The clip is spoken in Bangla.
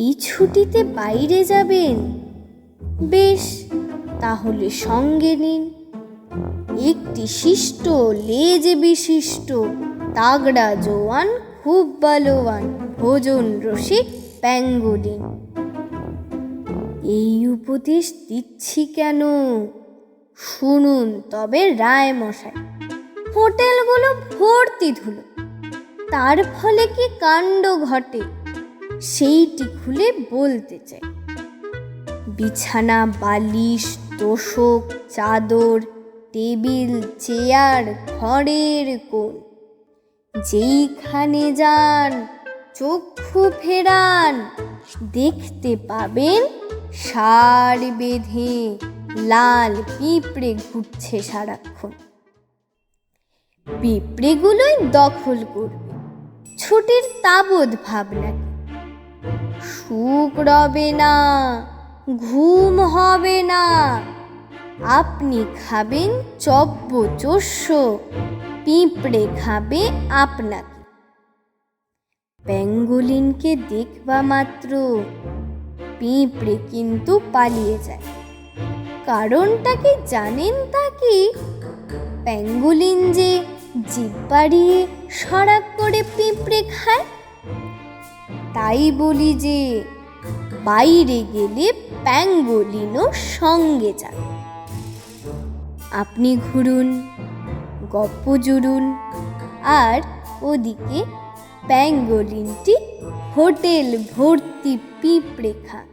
এই ছুটিতে বাইরে যাবেন? বেশ, তাহলে সঙ্গে নিন। একটি শিষ্ট, লেজ বিশিষ্ট, তাগড়া জোয়ান, খুব বালোয়ান, ভোজন রসিক প্যাঙ্গোলিন এই উপদেশ দিচ্ছি কেন? শুনুন তবে রায় মশাই হোটেলগুলো ভর্তি ধুলো। তার ফলে কি কাণ্ড ঘটে? সেইটি খুলে বলতে চাই। বিছানা, বালিশ, তোষক, চাদর, টেবিল, চেয়ার, ঘরের কোণ। যেইখানে যান, চক্ষু ফেরান, দেখতে পাবেন সার বেঁধে লাল পিঁপড়ে ঘুরছে সারাক্ষণ। পিঁপড়েগুলোই দখল করবে। ছুটির তাবৎ ভাবনাকে সুখ রবে না, ঘুম হবে না। আপনি খাবেন চব্য চস্য, পিঁপড়ে খাবে আপনাকে। প্যাঙ্গুলিনকে দেখবা মাত্র, পিঁপড়ে কিন্তু পালিয়ে যায়। কারণটা কি জানেন তা কি? প্যাঙ্গোলিন যে জিভ বাড়িয়ে সরাক করে পিঁপড়ে খায় তাই বলি যে, বাইরে গেলে প্যাঙ্গোলিনও সঙ্গে যান আপনি ঘুরুন, গপ্প জুড়ুন, আর ওদিকে প্যাঙ্গোলিনটি হোটেল ভর্তি পিঁপড়ে খান।